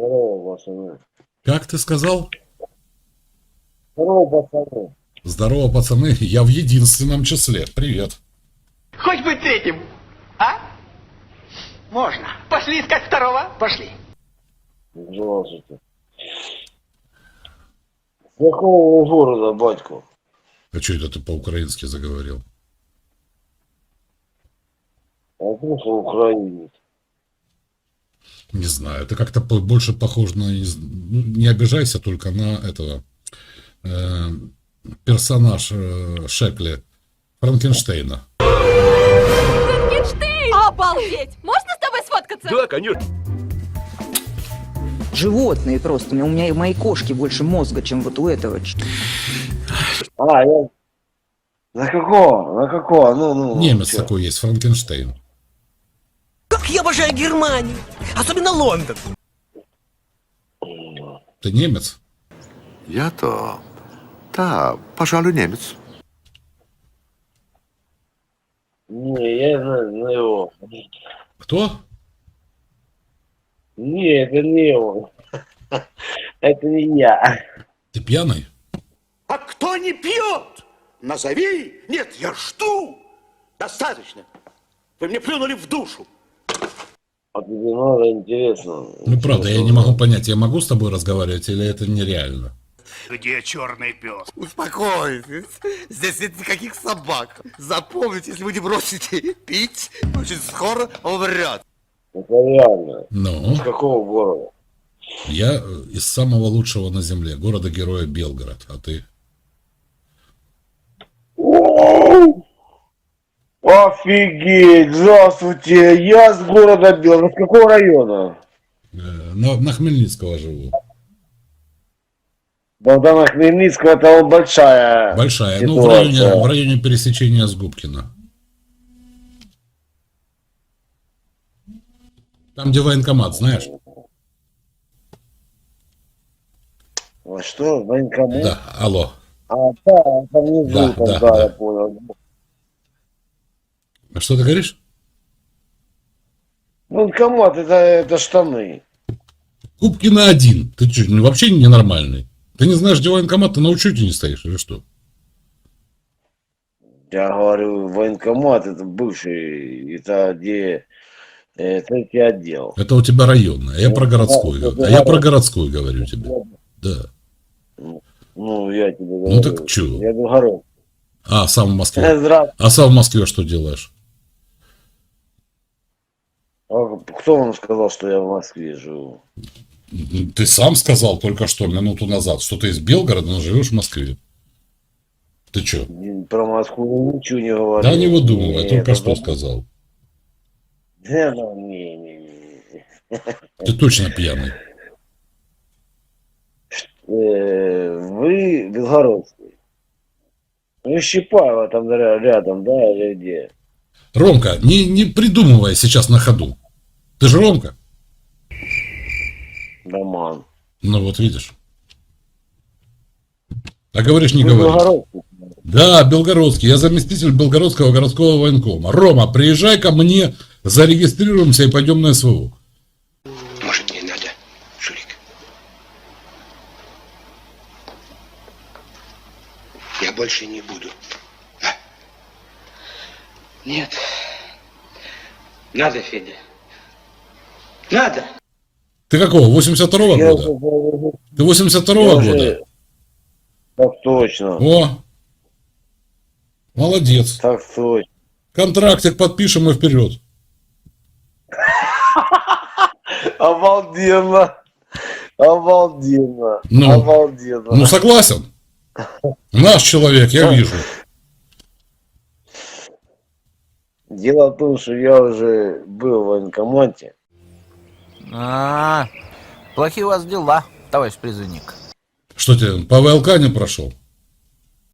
Здорово, пацаны. Как ты сказал? Здорово, пацаны. Здорово, пацаны, я в единственном числе. Привет. Хоть быть третьим, а? Можно. Пошли искать второго? Пошли. Здравствуйте. С какого города, батько? А что это ты по-украински заговорил? А ты что украинец? Не знаю, это как-то больше похоже на... ну, Не обижайся только на этого... э, персонаж э, Шекли Франкенштейна. Франкенштейн! Обалдеть! Можно с тобой сфоткаться? Да, конечно. Животные просто. У меня, у меня и моей кошки больше мозга, чем вот у этого. А, я... На какого? На какого? Ну, ну. ну, Немец чё? такой есть, Франкенштейн. Я обожаю Германию. Особенно Лондон. Ты немец? Я-то... Да, пожалуй, немец. Не, я знаю, знаю его. Кто? Не, это не он. Это не я. Ты пьяный? А кто не пьет? Назови. Нет, я жду. Достаточно. Вы мне плюнули в душу. Надо интересно. Ну, правда, я не могу понять, я могу с тобой разговаривать или это нереально? Где черный пес? Успокойтесь. Здесь нет никаких собак. Запомните, если вы не бросите пить, очень скоро умрет. Это реально. Ну, С какого города? я э, из самого лучшего на земле, города-героя Белгород, а ты? Офигеть! Здравствуйте! Я с города Белгород. С какого района? Э, На, на Хмельницкого живу. Богдана Хмельницкого, это он большая. Большая, ну, в ситуация. районе, в районе пересечения с Губкина. Там, где военкомат, знаешь? А что, военкомат? Да, алло. А, да, там внизу, Да, там, да, да, да. я понял. А что ты говоришь? Военкомат, это, это штаны. Губкина один. Ты что, ну, вообще ненормальный? Ты не знаешь, где военкомат, ты на учете не стоишь или что? Я говорю, военкомат, это бывший, это где э, третий отдел. Это у тебя районный, а я про городской. говорю. А я про городской говорю тебе. Да. Ну, я тебе говорю. Ну, так чё? Я Белгород. А, сам в Москве. Здравствуйте. А сам в Москве что делаешь? А Кто вам сказал, что я в Москве живу? Ты сам сказал только что, минуту назад, что ты из Белгорода, но живешь в Москве. Ты что? Про Москву ничего не говорю. Да не выдумывай, Не, только это что да- сказал. Да, ну, не, не, не. Ты точно пьяный. Э, Вы Белгородский. Ну, Щипаева там ря- рядом, да, или где? Ромка, не, не придумывай сейчас на ходу. Ты же Ромка? Роман. Ну вот видишь. А говоришь, не Вы говоришь. Белгородский. Да, Белгородский. Я заместитель Белгородского городского военкома. Рома, приезжай ко мне, зарегистрируемся и пойдем на СВО. Может, не надо, Шурик? Я больше не буду. А? Нет. Надо, Федя. Надо. Ты какого, 82-го Я года? уже- Ты 82-го я года? уже- Так точно. О, молодец. Так точно. Контрактик подпишем и вперед. Обалденно. Обалденно. Ну. Обалденно. Ну, согласен. Наш человек, я вижу. Дело в том, что я уже был в военкомате. А, плохие у вас дела, товарищ призывник. Что тебе, по ВЛК не прошел?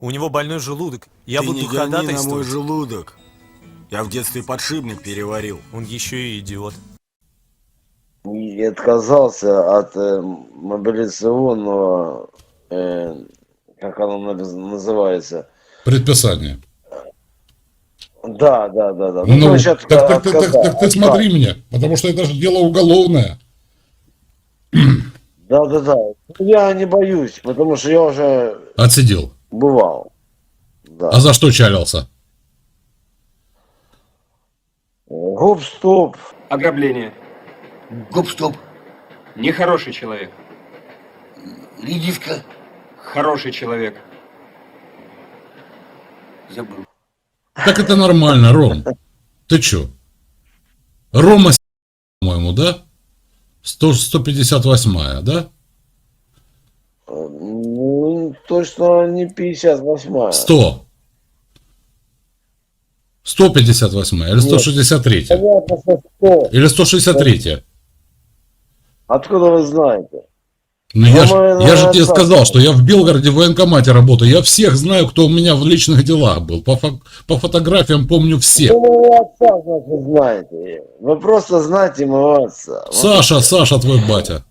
У него больной желудок. Я Ты буду не гони на мой ходатайствовать. желудок. Я в детстве подшипник переварил. Он еще и идиот. И отказался от э, мобилизационного, э, как оно наз- называется. Предписание. Да, да, да, да. Ну, есть так, так, так, так, так ты смотри мне, потому что это же дело уголовное. Да, да, да. Я не боюсь, потому что я уже Отсидел. бывал. Да. А за что чалился? Гоп-стоп. Ограбление. Гоп-стоп. Нехороший человек. Редиска. Хороший человек. Забыл. Так это нормально, Ром. Ты чё? Рома, по-моему, да? 100, 158, да? Ну, точно не 58 100. 158 или 163? Понятно, что 100. Или 163? Откуда вы знаете? Ну я, ж, По-моему, я же тебе сказал, что я в Белгороде в военкомате работаю. Я всех знаю, кто у меня в личных делах был. По, фо- по фотографиям помню всех. Вы моего отца, значит, знаете. Вы просто знаете моего отца. Саша, Саша твой батя.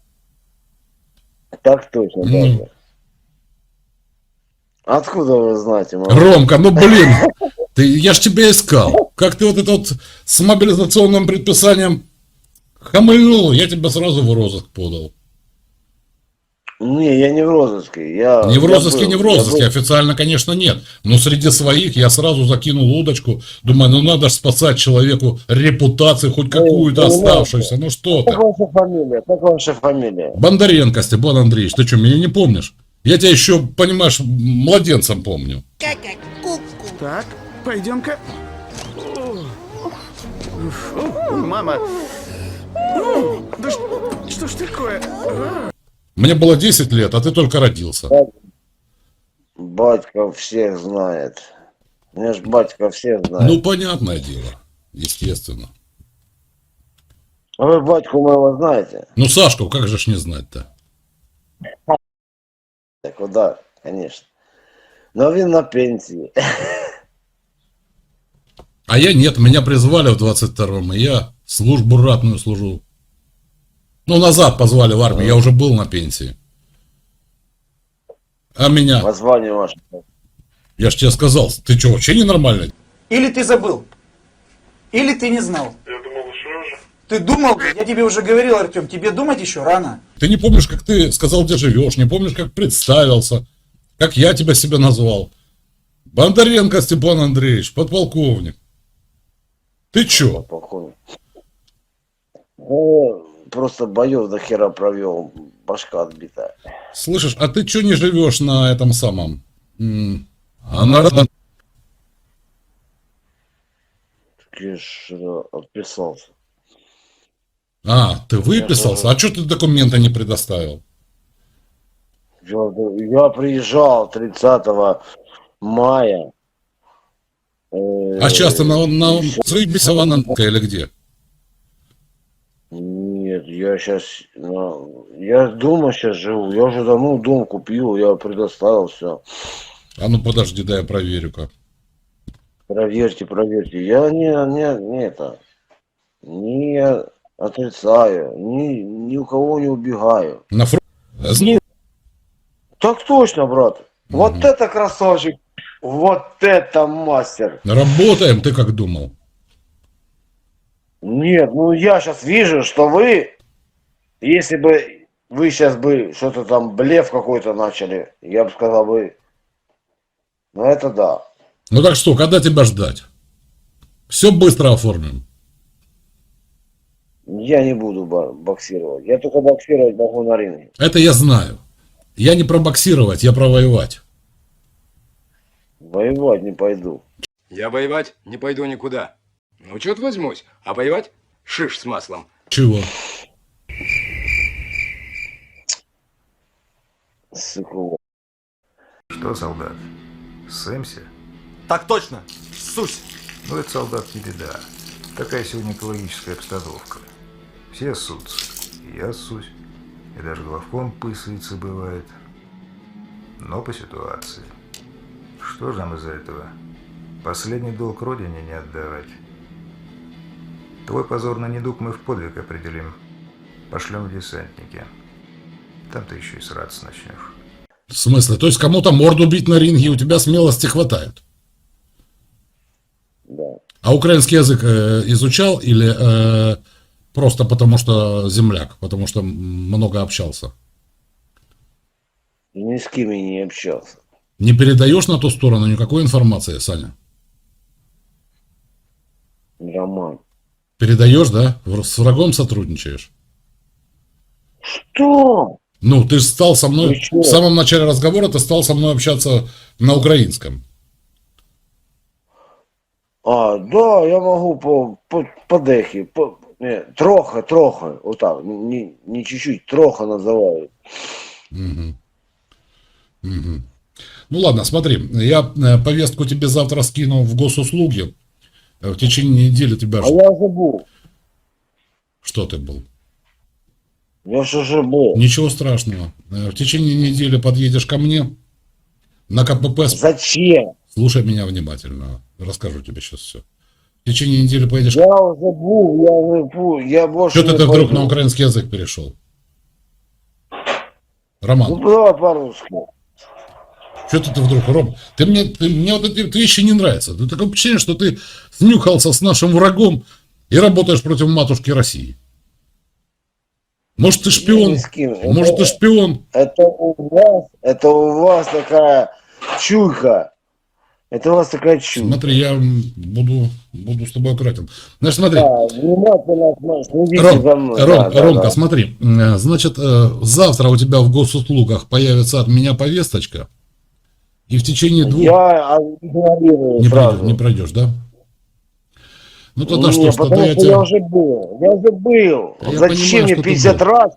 Так точно, Ну. да. Откуда вы знаете моего Ромка, ну блин, ты, я ж тебя искал. Как ты вот это вот с мобилизационным предписанием хамыльнул, я тебя сразу в розыск подал. Не, я не в розыске. Я, Не в я розыске, был, не в я розыске, был. официально, конечно, нет. Но среди своих я сразу закинул удочку. Думаю, ну надо ж спасать человеку репутацию, хоть какую-то понимаете. оставшуюся. Ну что Как ты? ваша фамилия? Как ваша фамилия? Бондаренко, Степан Андреевич, ты что, меня не помнишь? Я тебя еще, понимаешь, младенцем помню. Так, пойдем-ка. Мама. Да что ж такое? Мне было 10 лет, а ты только родился. Батька всех знает. Меня ж батька всех знает. Ну, понятное дело, естественно. А вы батьку моего знаете? Ну, Сашку, как же ж не знать-то? Так, да, конечно. Но він на пенсии. А я нет, меня призвали в 22-м, и я службу ратную служу. Ну, назад позвали в армию, я уже был на пенсии. А меня, По званию ваше. я ж тебе сказал, ты что, вообще ненормальный? Или ты забыл, или ты не знал. Я думал, что Ты думал, я тебе уже говорил, Артем, тебе думать еще рано. Ты не помнишь, как ты сказал, где живешь, не помнишь, как представился, как я тебя себя назвал. Бондаренко Степан Андреевич, подполковник. Ты чё? Полковник. Ну, просто боев до хера провел. Башка отбитая. Слышишь, а ты чё не живешь на этом самом? А на, на- ж э, отписался. А, ты выписался? А что ты документы не предоставил? Я, приезжал 30 мая. Э, А сейчас ты на, на Срыбисова или где? Нет, я сейчас... Я дома сейчас живу. Я уже давно дом купил, я предоставил все. А ну подожди, дай я проверю-ка. Проверьте, проверьте. Я не, не, не это... Не отрицаю, ни, ни у кого не убегаю. На фронте. Так точно, брат. Вот это красавчик. Вот это мастер. Работаем, ты как думал? Нет, ну я сейчас вижу, что вы, если бы вы сейчас бы что-то там блеф какой-то начали, я бы сказал бы, ну это да. Ну так что, когда тебя ждать? Все быстро оформим. Я не буду боксировать. Я только боксировать могу на ринге. Это я знаю. Я не про боксировать, я про воевать. Воевать не пойду. Я воевать не пойду никуда. Ну, что возьмусь, а воевать шиш с маслом. Чего? Сука. Что, солдат? Сэмся? Так точно, сусь. Ну, это солдат тебе да. Такая сегодня экологическая обстановка. Все ссутся. И я ссусь. И даже главком пысается бывает. Но по ситуации. Что же нам из этого? Последний долг родине не отдавать. Твой позорный недуг мы в подвиг определим. Пошлем в десантники. Там ты еще и сраться начнешь. В смысле? То есть кому-то морду бить на ринге у тебя смелости хватает? Да. А украинский язык э, изучал или э, просто потому что земляк, потому что много общался? Ни с кем я не общался. Не передаешь на ту сторону никакой информации, Саня? Роман. Передаешь, да? С врагом сотрудничаешь? Что? Ну, ты же стал со мной, чё? в самом начале разговора ты стал со мной общаться на украинском. А, да, я могу по, по, по дехи, по, не, троха, троха, вот так, не, не чуть-чуть, троха называют. Мгм. Мгм. Ну ладно, смотри, я э, повестку тебе завтра скину в госуслуги. Э, В течение недели тебя... А я забыл, Что ты был? Я же был. Ничего страшного. Э, В течение недели подъедешь ко мне на КПП. Зачем? Слушай меня внимательно. Расскажу тебе сейчас все. В течение недели поедешь... Я уже был, я уже был, я больше Что ты, вдруг пойду. на украинский язык перешел? Ну, Роман, давай по-русски. что ты, вдруг, Ром? Ты мне, ты, мне вот эти вещи не нравятся. Ты такое впечатление, что ты снюхался с нашим врагом и работаешь против матушки России. Может, ты шпион? Кем. Может, ты шпион? Это у вас, это у вас такая чуйка. Это у вас такая чуйка. Смотри, я буду, буду с тобой аккуратен. Значит, смотри. Да, Ром, за мной. Ром- Да, да, Ромка, да. смотри, э, значит, э, завтра у тебя в госуслугах появится от меня повесточка, и в течение двух... Я Не пройдешь, не пройдешь, да? Ну тогда Не, что ж, тогда я что я тебя... уже был. Я уже был. Я Зачем понимаю, мне что ты 50 был. раз?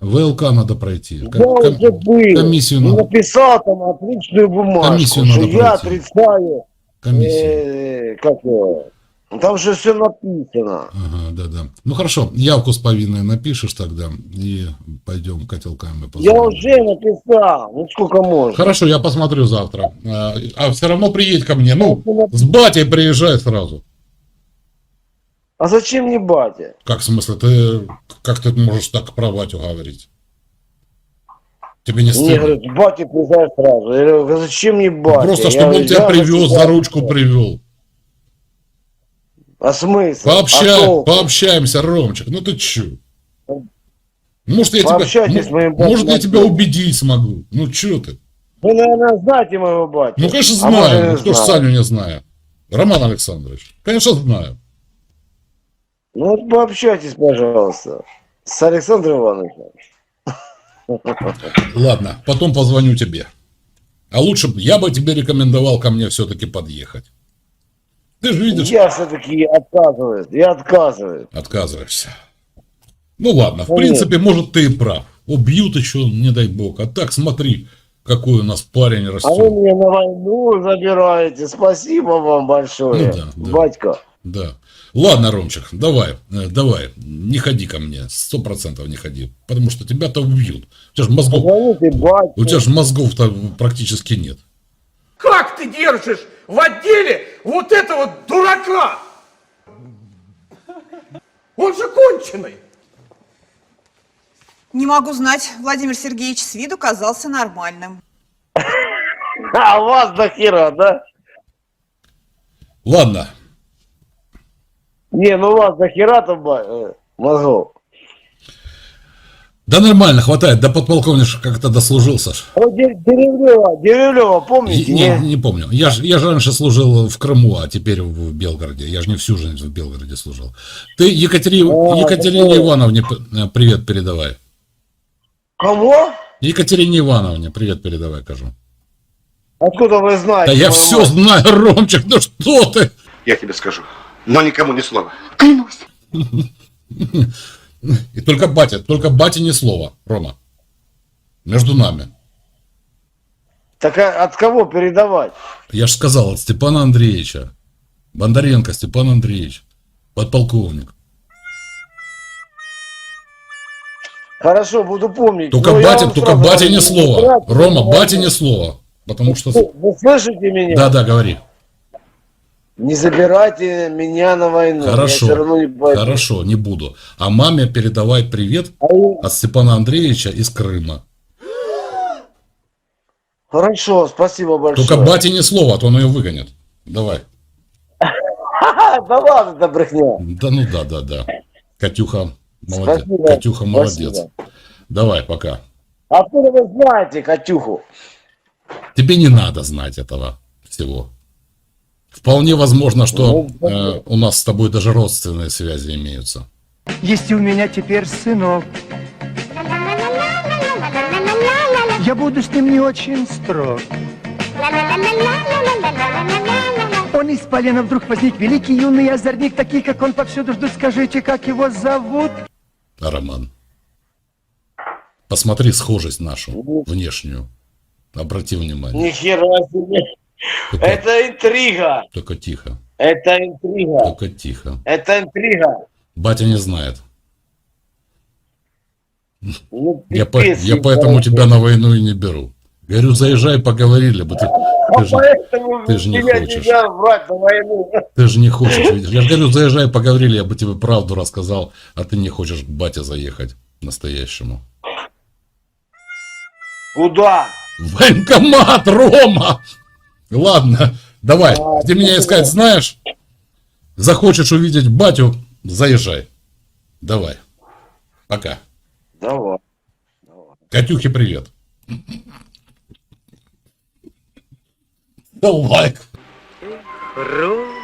ВЛК надо пройти. Я Ком- уже был. комиссию И надо- написал там отличную бумажку, Комиссию что надо я пройти. отрицаю. комиссию. э, как его? Там же все написано. Ага, да, да. Ну хорошо, явку с повинной напишешь тогда, и пойдем котелками Я позвоним. уже написал. Ну сколько можно? Хорошо, я посмотрю завтра. А, а все равно приедь ко мне. Ну, с батей приезжай сразу. А зачем мне батя? Как в смысле? Ты как ты можешь так про батю говорить? Тебе не Мне стыдно? говорят, батя приезжай сразу. Я говорю, «А зачем мне батя? Просто Я чтобы он говорю, тебя я привез, за ручку привел. А смысл? Пообщай, А пообщаемся, Ромчик. Ну ты чё? Может, я Пообщайтесь тебя, моим м- может, я тебя убедить смогу. Ну, чё ты? Вы, наверное, знаете моего батю. Ну, конечно, А знаю. не кто ж знаю. Саню не знает? Роман Александрович. Конечно, знаю. Ну вот пообщайтесь, пожалуйста, с Александром Ивановичем. Ладно, потом позвоню тебе. А лучше я бы тебе рекомендовал ко мне все-таки подъехать. Ты же видишь, Я все-таки отказываюсь, я отказываюсь. отказываешься. Ну ладно, в Конечно. принципе, может, ты и прав. Убьют еще, не дай бог. А так смотри, какой у нас парень А вы растет. меня на войну забираете. Спасибо вам большое, Ну да, да. батька. Да. Ладно, Ромчик, давай, э, давай, не ходи ко мне, сто процентов не ходи, потому что тебя-то убьют. У тебя же мозгов, Позвоните у тебя же мозгов-то практически нет. Как ты держишь в отделе вот этого дурака? Он же конченый. Не могу знать. Владимир Сергеевич с виду казался нормальным. А вас до хера, да? Ладно, Не, ну вас до хера-то ба- э, мозгов. да нормально, хватает, до подполковника как-то дослужился. Де- Деревлева, Деревлева, Не, помните, не, не? не помню. Я же я ж раньше служил в Крыму, а теперь в Белгороде. Я же не всю жизнь в Белгороде служил. Ты Екатери- О, Екатерине такое. Ивановне э, привет передавай. Кого? Екатерине Ивановне привет передавай, кажу. Откуда вы Да знаете? я мою все знаю, Ромчик, ну что ты? Я тебе скажу, но никому ни слова. И только батя, только батя ни слова, Рома. Между нами. Так а от кого передавать? Я же сказал, от Степана Андреевича. Бондаренко Степан Андреевич. Подполковник. Хорошо, буду помнить. Только батя, только батя ни слова. брать Рома, батя ни слова. Потому что... Вы, вы слышите меня? Да, да, говори. Не забирайте меня на войну. Я Хорошо. все равно не пойду. Хорошо, не буду. А маме передавай привет от Степана Андреевича из Крыма. Хорошо, спасибо большое. Только бате ни слова, а то он ее выгонит. Давай. Да ладно, это брехня. Да ну да, да, да. Катюха молодец. Спасибо. Катюха молодец. Спасибо. Давай, пока. Откуда вы знаете Катюху? Тебе не надо знать этого всего. Вполне возможно, что Ну, э, у нас с тобой даже родственные связи имеются. Есть у меня теперь сынок. Я буду с ним не очень строг. Он из полена вдруг возник великий юный озорник, такие, как он повсюду ждут. Скажите, как его зовут? Роман, посмотри схожесть нашу внешнюю. Обрати внимание. Ни хера себе. Только, Это интрига. только тихо, Это интрига. только тихо. Это интрига. Батя не знает. Ну, Я, по- я поэтому тебя на войну и не беру. Говорю, заезжай, поговорили бы. Ты, А ты же, ты же не хочешь. ты же не хочешь. видишь. Я же говорю, заезжай, поговорили, я бы тебе правду рассказал, а ты не хочешь к бате заехать настоящему. Куда? В Военкомат, Рома! Ладно, давай. Ты меня искать знаешь? Захочешь увидеть батю, заезжай. Давай. Пока. Давай. Катюхе привет. Да лайк. Ру